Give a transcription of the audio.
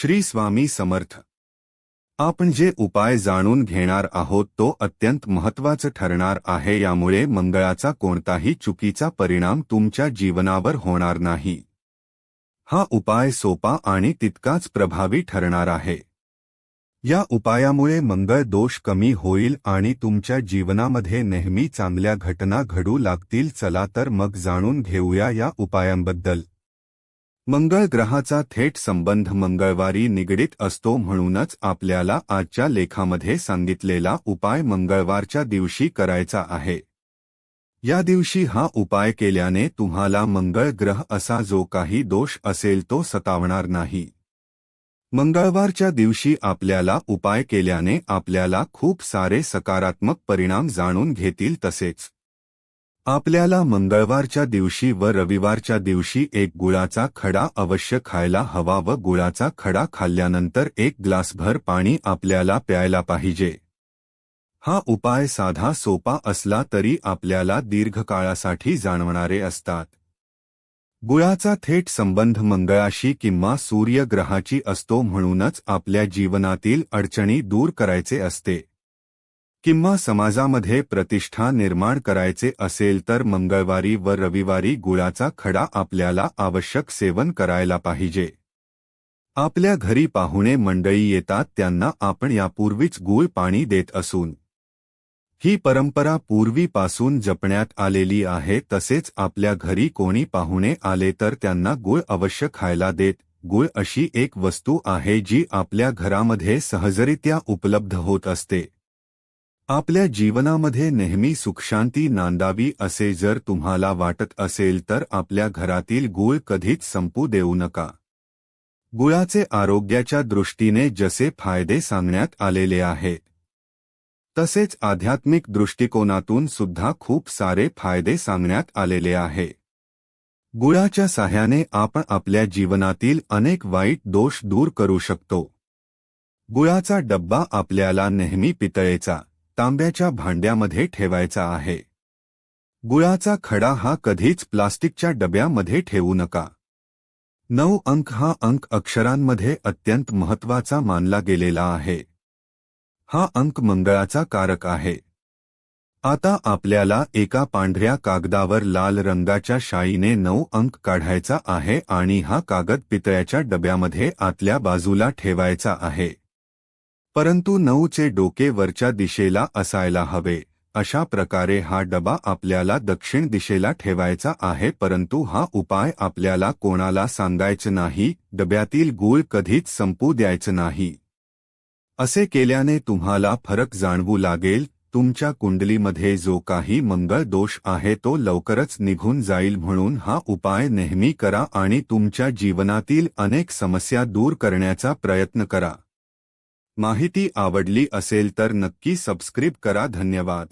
श्री स्वामी समर्थ. आपण जे उपाय जाणून घेणार आहोत तो अत्यंत महत्वाचं ठरणार आहे यामुळे मंगळाचा कोणताही चुकीचा परिणाम तुमच्या जीवनावर होणार नाही. हा उपाय सोपा आणि तितकाच प्रभावी ठरणार आहे. या उपायामुळे मंगळ दोष कमी होईल आणि तुमच्या जीवनामध्ये नेहमी चांगल्या घटना घडू लागतील चला तर मग जाणून घेऊया या उपायांबद्दल. मंगळ ग्रहाचा थेट संबंध मंगळवारी निगडीत असतो म्हणूनच आपल्याला आजच्या लेखामध्ये सांगितलेला उपाय मंगळवारच्या दिवशी करायचा आहे. या दिवशी हा उपाय केल्याने तुम्हाला मंगळ ग्रह असा जो काही दोष असेल तो सतावणार नाही. मंगळवारच्या दिवशी आपल्याला उपाय केल्याने आपल्याला खूप सारे सकारात्मक परिणाम जाणून घेतील तसेच आपल्याला मंगळवारच्या दिवशी व रविवारच्या दिवशी एक गुळाचा खडा अवश्य खायला हवा व गुळाचा खडा खाल्ल्यानंतर एक ग्लासभर पाणी आपल्याला प्यायला पाहिजे. हा उपाय साधा सोपा असला तरी आपल्याला दीर्घकाळासाठी जाणवणारे असतात. गुळाचा थेट संबंध मंगळाशी किंवा सूर्यग्रहाची असतो म्हणूनच आपल्या जीवनातील अडचणी दूर करायचे असते. किंवा समाजामध्ये प्रतिष्ठा निर्माण करायचे असेल तर मंगळवारी व रविवारी गुळाचा खडा आपल्याला आवश्यक सेवन करायला पाहिजे. आपल्या घरी पाहुणे मंडळी येतात त्यांना आपण यापूर्वीच गूळ पाणी देत असून. ही परंपरा पूर्वीपासून जपण्यात आलेली आहे तसेच आपल्या घरी कोणी पाहुणे आले तर त्यांना गुळ अवश्य खायला देत. गुळ अशी एक वस्तू आहे जी आपल्या घरामध्ये सहजरित्या उपलब्ध होत असते. आपल्या जीवनामध्ये नेहमी सुखशांती नांदावी असे जर तुम्हाला वाटत असेल तर आपल्या घरातील गुळ कधीच संपू देऊ नका. गुळाचे आरोग्याच्या दृष्टीने जसे फायदे सांगण्यात आलेले आहेत तसेच आध्यात्मिक दृष्टिकोनातून सुद्धा खूप सारे फायदे सांगण्यात आलेले आहे. गुळाच्या साह्याने आपण आपल्या जीवनातील अनेक वाईट दोष दूर करू शकतो. गुळाचा डब्बा आपल्याला नेहमी पितळेचा तांब्याच्या भांड्यामध्ये ठेवायचा आहे. गुळाचा खडा हा कधीच प्लास्टिकच्या डब्यामध्ये ठेवू नका. नऊ अंक हा अंक अक्षरांमध्ये अत्यंत महत्त्वाचा मानला गेलेला आहे. हा अंक मंगळाचा कारक आहे. आता आपल्याला एका पांढऱ्या कागदावर लाल रंगाच्या शाईने नऊ अंक काढायचा आहे आणि हा कागद पितळ्याच्या डब्यामध्ये आतल्या बाजूला ठेवायचा आहे. परंतु नऊचे डोके वरच्या दिशेला असायला हवे. अशा प्रकारे हा डबा आपल्याला दक्षिण दिशेला ठेवायचा आहे परंतु हा उपाय आपल्याला कोणाला सांगायचं नाही डब्यातील गूळ कधीच संपू द्यायचं नाही. असे केल्याने तुम्हाला फरक जाणवू लागेल तुमच्या कुंडलीमध्ये जो काही मंगळ दोष आहे तो लवकरच निघून जाईल म्हणून हा उपाय नेहमी करा आणि तुमच्या जीवनातील अनेक समस्या दूर करण्याचा प्रयत्न करा. माहिती आवडली असेल तर नक्की सबस्क्रिब करा. धन्यवाद.